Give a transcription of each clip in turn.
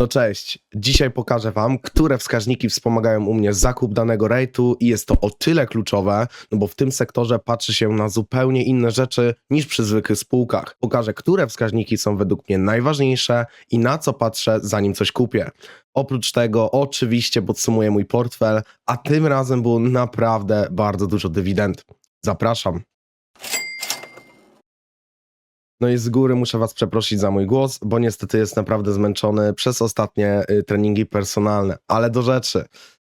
No cześć, dzisiaj pokażę Wam, które wskaźniki wspomagają u mnie zakup danego rate'u i jest to o tyle kluczowe, no bo w tym sektorze patrzy się na zupełnie inne rzeczy niż przy zwykłych spółkach. Pokażę, które wskaźniki są według mnie najważniejsze i na co patrzę zanim coś kupię. Oprócz tego oczywiście podsumuję mój portfel, a tym razem było naprawdę bardzo dużo dywidend. Zapraszam. No i z góry muszę Was przeprosić za mój głos, bo niestety jest naprawdę zmęczony przez ostatnie y, treningi personalne. Ale do rzeczy.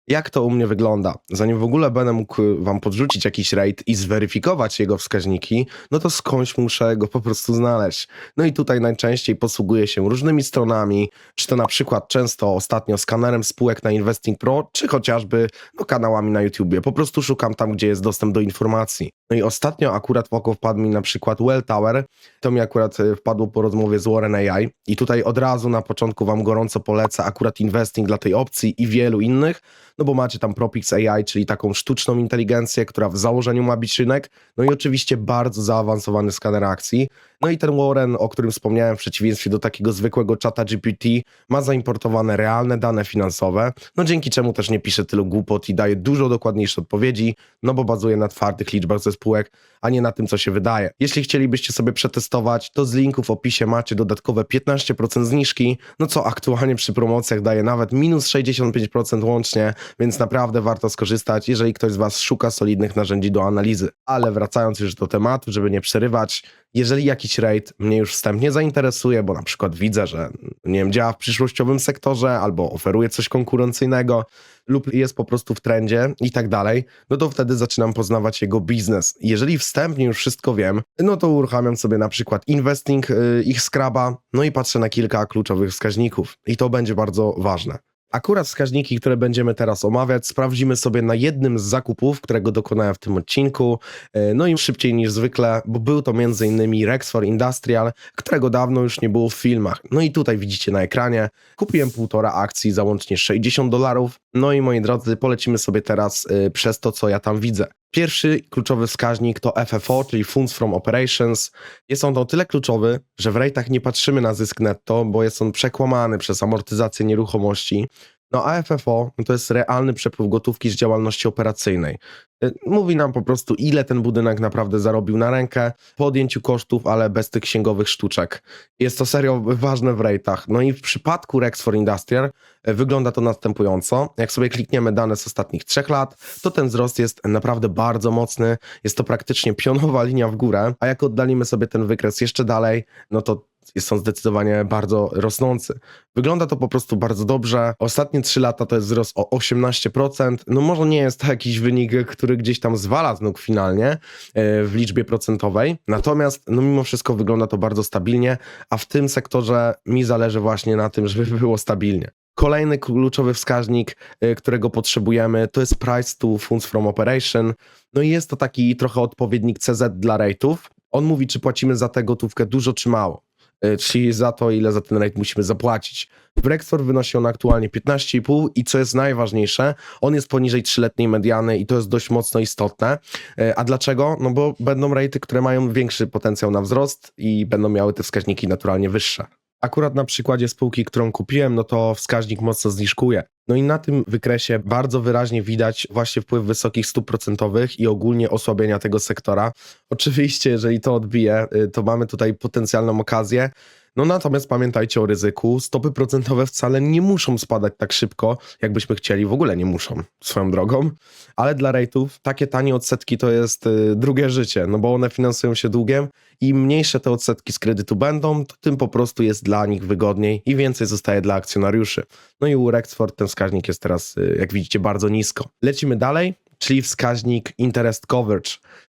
Jak to u mnie wygląda? Zanim w ogóle będę mógł y, Wam podrzucić jakiś rate i zweryfikować jego wskaźniki, no to skądś muszę go po prostu znaleźć. No i tutaj najczęściej posługuję się różnymi stronami, czy to na przykład często ostatnio skanerem spółek na Investing Pro, czy chociażby no, kanałami na YouTubie. Po prostu szukam tam, gdzie jest dostęp do informacji. No i ostatnio akurat w oko wpadł mi na przykład Well Tower. To mi akurat y, wpadło po rozmowie z Warren AI. I tutaj od razu na początku Wam gorąco polecę akurat investing dla tej opcji i wielu innych, no bo macie tam Propix AI, czyli taką sztuczną inteligencję, która w założeniu ma być rynek, no i oczywiście bardzo zaawansowany skaner akcji. No i ten Warren, o którym wspomniałem, w przeciwieństwie do takiego zwykłego czata GPT, ma zaimportowane realne dane finansowe, no dzięki czemu też nie pisze tylu głupot i daje dużo dokładniejsze odpowiedzi, no bo bazuje na twardych liczbach ze spółek, a nie na tym, co się wydaje. Jeśli chcielibyście sobie przetestować, to z linku w opisie macie dodatkowe 15% zniżki, no co aktualnie przy promocjach daje nawet minus 65% łącznie, więc naprawdę warto skorzystać, jeżeli ktoś z Was szuka solidnych narzędzi do analizy. Ale wracając już do tematu, żeby nie przerywać, jeżeli jakiś rate mnie już wstępnie zainteresuje, bo na przykład widzę, że nie wiem, działa w przyszłościowym sektorze albo oferuje coś konkurencyjnego lub jest po prostu w trendzie i tak dalej, no to wtedy zaczynam poznawać jego biznes. Jeżeli wstępnie już wszystko wiem, no to uruchamiam sobie na przykład investing yy, ich skraba, no i patrzę na kilka kluczowych wskaźników i to będzie bardzo ważne. Akurat wskaźniki, które będziemy teraz omawiać, sprawdzimy sobie na jednym z zakupów, którego dokonałem w tym odcinku. E, No i szybciej niż zwykle, bo był to m.in. Rexford Industrial, którego dawno już nie było w filmach. No i tutaj widzicie na ekranie, kupiłem półtora akcji za łącznie 60 dolarów. No i moi drodzy, polecimy sobie teraz y, przez to, co ja tam widzę. Pierwszy kluczowy wskaźnik to FFO, czyli Funds from Operations. Jest on o tyle kluczowy, że w rate'ach nie patrzymy na zysk netto, bo jest on przekłamany przez amortyzację nieruchomości. No a FFO to jest realny przepływ gotówki z działalności operacyjnej. Y, Mówi nam po prostu, ile ten budynek naprawdę zarobił na rękę po odjęciu kosztów, ale bez tych księgowych sztuczek. Jest to serio ważne w rate'ach. No i w przypadku Rexford Industrial y, wygląda to następująco. Jak sobie klikniemy dane z ostatnich trzech lat, to ten wzrost jest naprawdę bardzo mocny. Jest to praktycznie pionowa linia w górę, a jak oddalimy sobie ten wykres jeszcze dalej, no to jest on zdecydowanie bardzo rosnący. Wygląda to po prostu bardzo dobrze. Ostatnie 3 lata to jest wzrost o 18%. No może nie jest to jakiś wynik, który gdzieś tam zwala z nóg finalnie e, w liczbie procentowej, natomiast no mimo wszystko wygląda to bardzo stabilnie, a w tym sektorze mi zależy właśnie na tym, żeby było stabilnie. Kolejny kluczowy wskaźnik, y, którego potrzebujemy, to jest price to funds from operation. No i jest to taki trochę odpowiednik CZ dla rate'ów. On mówi, czy płacimy za tę gotówkę dużo czy mało, czyli za to, ile za ten rate musimy zapłacić. W wynosi on aktualnie 15,5 i co jest najważniejsze, on jest poniżej 3-letniej mediany i to jest dość mocno istotne. Y, A dlaczego? No bo będą rate'y, które mają większy potencjał na wzrost i będą miały te wskaźniki naturalnie wyższe. Akurat na przykładzie spółki, którą kupiłem, no to wskaźnik mocno zniżkuje. No i na tym wykresie bardzo wyraźnie widać właśnie wpływ wysokich stóp procentowych i ogólnie osłabienia tego sektora. Oczywiście, jeżeli to odbije, y, to mamy tutaj potencjalną okazję. No natomiast pamiętajcie o ryzyku. Stopy procentowe wcale nie muszą spadać tak szybko, jakbyśmy chcieli. W ogóle nie muszą, swoją drogą. Ale dla rate'ów takie tanie odsetki to jest y, drugie życie, no bo one finansują się długiem i mniejsze te odsetki z kredytu będą, to tym po prostu jest dla nich wygodniej i więcej zostaje dla akcjonariuszy. No i u Rexford ten wskaźnik jest teraz, y, jak widzicie, bardzo nisko. Lecimy dalej, czyli wskaźnik interest coverage.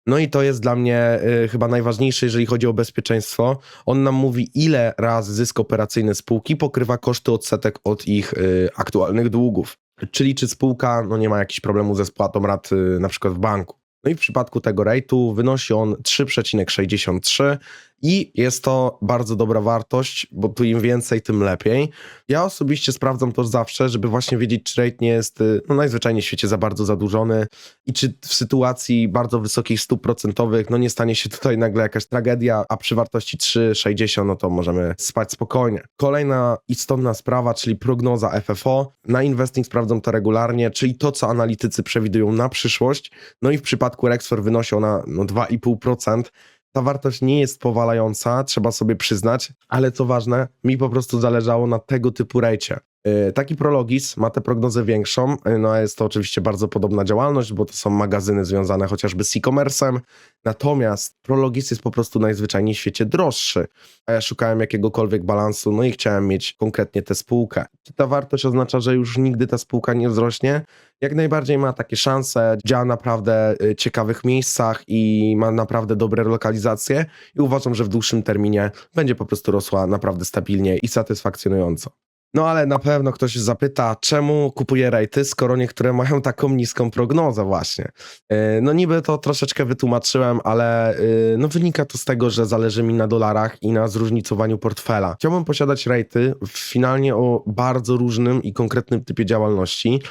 No i to jest dla mnie y, chyba najważniejsze, jeżeli chodzi o bezpieczeństwo. On nam mówi, ile razy zysk operacyjny spółki pokrywa koszty odsetek od ich y, aktualnych długów. Czyli czy spółka no, nie ma jakichś problemów ze spłatą rat y, na przykład w banku. No i w przypadku tego rate'u wynosi on 3,63 I jest to bardzo dobra wartość, bo tu im więcej, tym lepiej. Ja osobiście sprawdzam to zawsze, żeby właśnie wiedzieć, czy rate nie jest y, no, najzwyczajniej w świecie za bardzo zadłużony i czy w sytuacji bardzo wysokich stóp procentowych no nie stanie się tutaj nagle jakaś tragedia, a przy wartości 3,60 no to możemy spać spokojnie. Kolejna istotna sprawa, czyli prognoza FFO. Na Investing sprawdzam to regularnie, czyli to, co analitycy przewidują na przyszłość. No i w przypadku Rexford wynosi ona no, 2,5%. Ta wartość nie jest powalająca, trzeba sobie przyznać, ale co ważne, mi po prostu zależało na tego typu rejcie. Yy, Taki Prologis ma tę prognozę większą, yy, no a jest to oczywiście bardzo podobna działalność, bo to są magazyny związane chociażby z e-commerce'em, natomiast Prologis jest po prostu najzwyczajniej w świecie droższy, a ja szukałem jakiegokolwiek balansu, no i chciałem mieć konkretnie tę spółkę. Czy ta wartość oznacza, że już nigdy ta spółka nie wzrośnie? Jak najbardziej ma takie szanse, działa naprawdę y, ciekawych miejscach i ma naprawdę dobre lokalizacje i uważam, że w dłuższym terminie będzie po prostu rosła naprawdę stabilnie i satysfakcjonująco. No ale na pewno ktoś zapyta, czemu kupuję rejty, skoro niektóre mają taką niską prognozę właśnie. Yy, No niby to troszeczkę wytłumaczyłem, ale yy, no wynika to z tego, że zależy mi na dolarach i na zróżnicowaniu portfela. Chciałbym posiadać rejty finalnie o bardzo różnym i konkretnym typie działalności.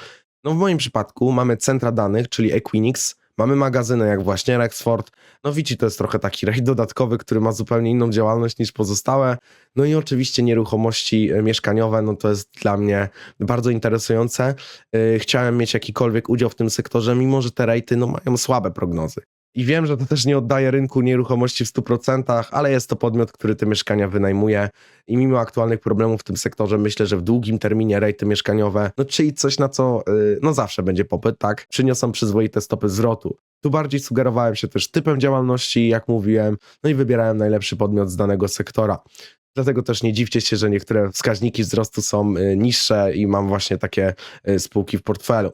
No w moim przypadku mamy centra danych, czyli Equinix, mamy magazyny jak właśnie Rexford, no Vici to jest trochę taki rejt dodatkowy, który ma zupełnie inną działalność niż pozostałe, no i oczywiście nieruchomości e, mieszkaniowe, no to jest dla mnie bardzo interesujące. Yy, Chciałem mieć jakikolwiek udział w tym sektorze, mimo że te rejty no, mają słabe prognozy. I wiem, że to też nie oddaje rynku nieruchomości w 100%, ale jest to podmiot, który te mieszkania wynajmuje i mimo aktualnych problemów w tym sektorze myślę, że w długim terminie rejty mieszkaniowe, no czyli coś na co yy, no zawsze będzie popyt, tak, przyniosą przyzwoite stopy zwrotu. Tu bardziej sugerowałem się też typem działalności, jak mówiłem, no i wybierałem najlepszy podmiot z danego sektora. Dlatego też nie dziwcie się, że niektóre wskaźniki wzrostu są y, niższe i mam właśnie takie y, spółki w portfelu.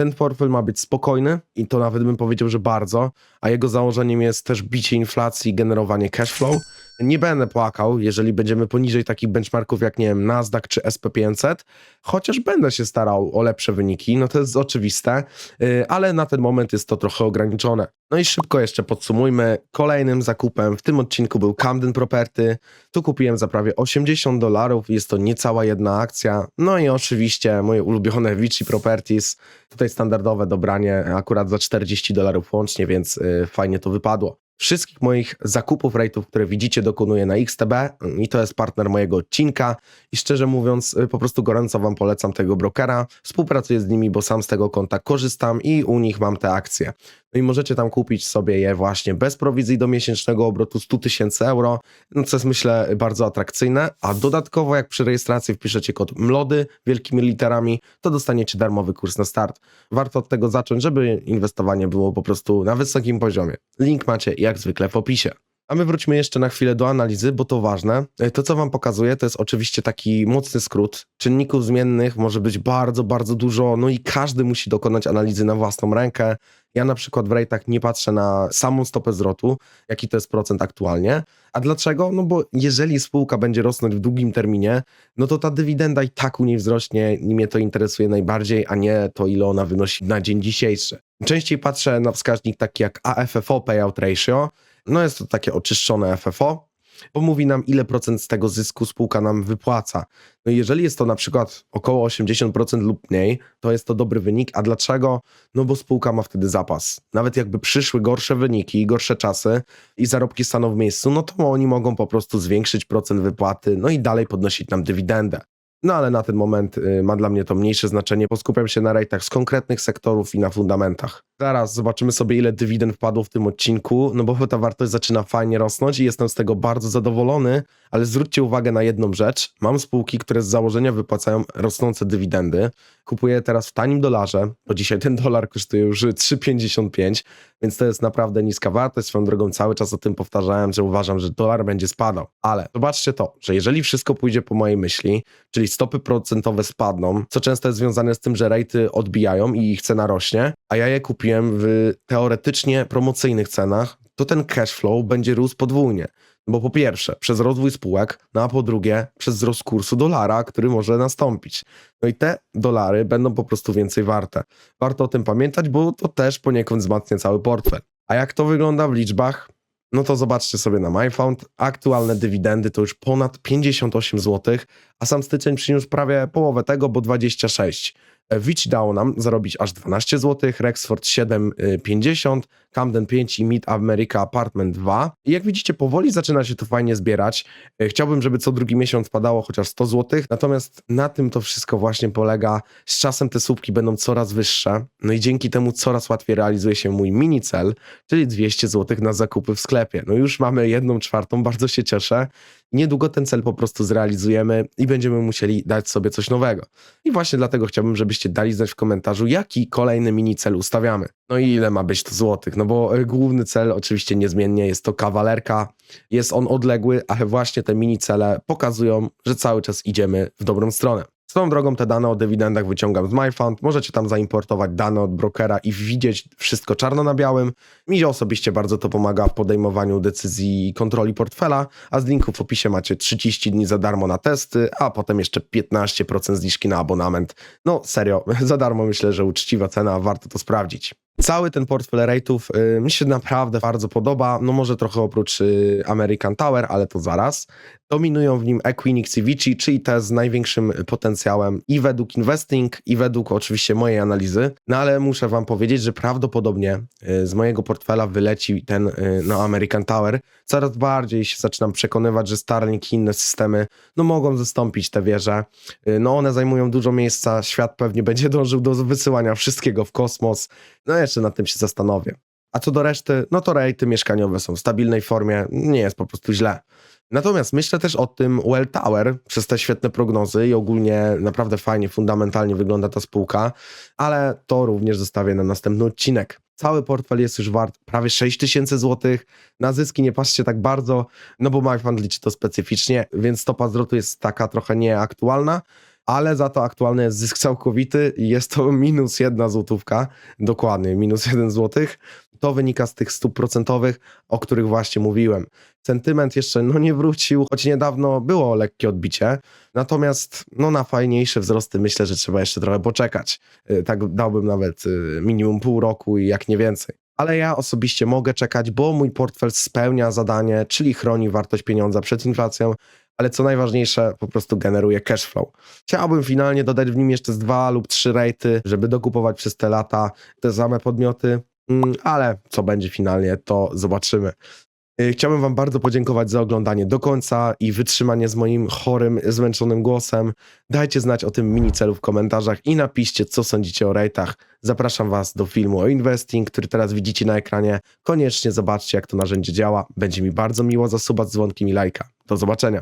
Ten portfel ma być spokojny i to nawet bym powiedział, że bardzo, a jego założeniem jest też bicie inflacji i generowanie cash flow. Nie będę płakał, jeżeli będziemy poniżej takich benchmarków jak, nie wiem, Nasdaq czy SP500, chociaż będę się starał o lepsze wyniki, no to jest oczywiste, yy, ale na ten moment jest to trochę ograniczone. No i szybko jeszcze podsumujmy. Kolejnym zakupem w tym odcinku był Camden Property. Tu kupiłem za prawie 80 dolarów, jest to niecała jedna akcja. No i oczywiście moje ulubione Vici Properties. Tutaj standardowe dobranie akurat za 40 dolarów łącznie, więc yy, fajnie to wypadło. Wszystkich moich zakupów rate'ów, które widzicie, dokonuję na XTB i to jest partner mojego odcinka i szczerze mówiąc, y, po prostu gorąco Wam polecam tego brokera. Współpracuję z nimi, bo sam z tego konta korzystam i u nich mam te akcje. No i możecie tam kupić sobie je właśnie bez prowizji do miesięcznego obrotu 100 tysięcy euro, no co jest myślę bardzo atrakcyjne, a dodatkowo jak przy rejestracji wpiszecie kod MLODY wielkimi literami, to dostaniecie darmowy kurs na start. Warto od tego zacząć, żeby inwestowanie było po prostu na wysokim poziomie. Link macie jak zwykle w opisie. A my wróćmy jeszcze na chwilę do analizy, bo to ważne. To, co Wam pokazuję, to jest oczywiście taki mocny skrót. Czynników zmiennych może być bardzo, bardzo dużo, no i każdy musi dokonać analizy na własną rękę. Ja na przykład w rate'ach nie patrzę na samą stopę zwrotu, jaki to jest procent aktualnie. A dlaczego? No bo jeżeli spółka będzie rosnąć w długim terminie, no to ta dywidenda i tak u niej wzrośnie i mnie to interesuje najbardziej, a nie to, ile ona wynosi na dzień dzisiejszy. Częściej patrzę na wskaźnik taki jak AFFO Payout Ratio, no jest to takie oczyszczone FFO, bo mówi nam, ile procent z tego zysku spółka nam wypłaca. No jeżeli jest to na przykład około 80% lub mniej, to jest to dobry wynik. A dlaczego? No bo spółka ma wtedy zapas. Nawet jakby przyszły gorsze wyniki, gorsze czasy i zarobki staną w miejscu, no to oni mogą po prostu zwiększyć procent wypłaty, no i dalej podnosić nam dywidendę. No ale na ten moment y, ma dla mnie to mniejsze znaczenie, bo skupiam się na rejtach z konkretnych sektorów i na fundamentach. Zaraz zobaczymy sobie, ile dywidend wpadło w tym odcinku, no bo ta wartość zaczyna fajnie rosnąć i jestem z tego bardzo zadowolony, ale zwróćcie uwagę na jedną rzecz. Mam spółki, które z założenia wypłacają rosnące dywidendy. Kupuję teraz w tanim dolarze, bo dzisiaj ten dolar kosztuje już 3,55, więc to jest naprawdę niska wartość. Swoją drogą cały czas o tym powtarzałem, że uważam, że dolar będzie spadał. Ale zobaczcie to, że jeżeli wszystko pójdzie po mojej myśli, czyli stopy procentowe spadną, co często jest związane z tym, że rejty odbijają i ich cena rośnie, a ja je kupiłem w teoretycznie promocyjnych cenach, to ten cash flow będzie rósł podwójnie. Bo po pierwsze, przez rozwój spółek, no a po drugie, przez wzrost kursu dolara, który może nastąpić. No i te dolary będą po prostu więcej warte. Warto o tym pamiętać, bo to też poniekąd wzmacnia cały portfel. A jak to wygląda w liczbach? No to zobaczcie sobie na MyFound. Aktualne dywidendy to już ponad 58 zł, a sam styczeń przyniósł prawie połowę tego, bo 26. Witch dało nam zarobić aż 12 zł, Rexford 7,50, Camden 5 i Mid America Apartment 2. I jak widzicie, powoli zaczyna się to fajnie zbierać. E, Chciałbym, żeby co drugi miesiąc padało chociaż 100 zł, natomiast na tym to wszystko właśnie polega. Z czasem te słupki będą coraz wyższe, no i dzięki temu coraz łatwiej realizuje się mój mini cel, czyli 200 zł na zakupy w sklepie. No już mamy jedną czwartą, bardzo się cieszę. Niedługo ten cel po prostu zrealizujemy i będziemy musieli dać sobie coś nowego. I właśnie dlatego chciałbym, żebyście dali znać w komentarzu, jaki kolejny mini cel ustawiamy. No i ile ma być to złotych? No bo główny cel oczywiście niezmiennie jest to kawalerka. Jest on odległy, ale właśnie te mini cele pokazują, że cały czas idziemy w dobrą stronę. Swoją drogą te dane o dywidendach wyciągam z MyFund. Możecie tam zaimportować dane od brokera i widzieć wszystko czarno na białym. Mi osobiście bardzo to pomaga w podejmowaniu decyzji i kontroli portfela, a z linku w opisie macie 30 dni za darmo na testy, a potem jeszcze 15% zniżki na abonament. No serio, za darmo myślę, że uczciwa cena, warto to sprawdzić. Cały ten portfel rate'ów y, mi się naprawdę bardzo podoba, no może trochę oprócz y, American Tower, ale to zaraz. Dominują w nim Equinix i Vici, czyli te z największym potencjałem i według investing, i według oczywiście mojej analizy. No ale muszę wam powiedzieć, że prawdopodobnie y, z mojego portfela wyleci ten y, no, American Tower. Coraz bardziej się zaczynam przekonywać, że Starlink i inne systemy no, mogą zastąpić te wieże. Y, No one zajmują dużo miejsca, świat pewnie będzie dążył do wysyłania wszystkiego w kosmos. No jeszcze nad tym się zastanowię. A co do reszty, no to rejty mieszkaniowe są w stabilnej formie, nie jest po prostu źle. Natomiast myślę też o tym Well Tower przez te świetne prognozy i ogólnie naprawdę fajnie, fundamentalnie wygląda ta spółka, ale to również zostawię na następny odcinek. Cały portfel jest już wart prawie 6 tysięcy złotych. Na zyski nie patrzcie tak bardzo, no bo MyFund liczy to specyficznie, więc stopa zwrotu jest taka trochę nieaktualna, ale za to aktualny jest zysk całkowity i jest to minus jedna złotówka, dokładnie minus jeden złotych. To wynika z tych stóp procentowych, o których właśnie mówiłem. Sentyment jeszcze no nie wrócił, choć niedawno było lekkie odbicie, natomiast no na fajniejsze wzrosty myślę, że trzeba jeszcze trochę poczekać. Y, Tak dałbym nawet y, minimum pół roku i jak nie więcej. Ale ja osobiście mogę czekać, bo mój portfel spełnia zadanie, czyli chroni wartość pieniądza przed inflacją, ale co najważniejsze, po prostu generuje cash flow. Chciałbym finalnie dodać w nim jeszcze z dwa lub trzy rejty, żeby dokupować przez te lata te same podmioty, Mm, ale co będzie finalnie, to zobaczymy. Y, Chciałbym Wam bardzo podziękować za oglądanie do końca i wytrzymanie z moim chorym, zmęczonym głosem. Dajcie znać o tym mini celu w komentarzach i napiszcie, co sądzicie o rejtach. Zapraszam Was do filmu o investing, który teraz widzicie na ekranie. Koniecznie zobaczcie, jak to narzędzie działa. Będzie mi bardzo miło zasubać z dzwonkiem i lajka. Do zobaczenia.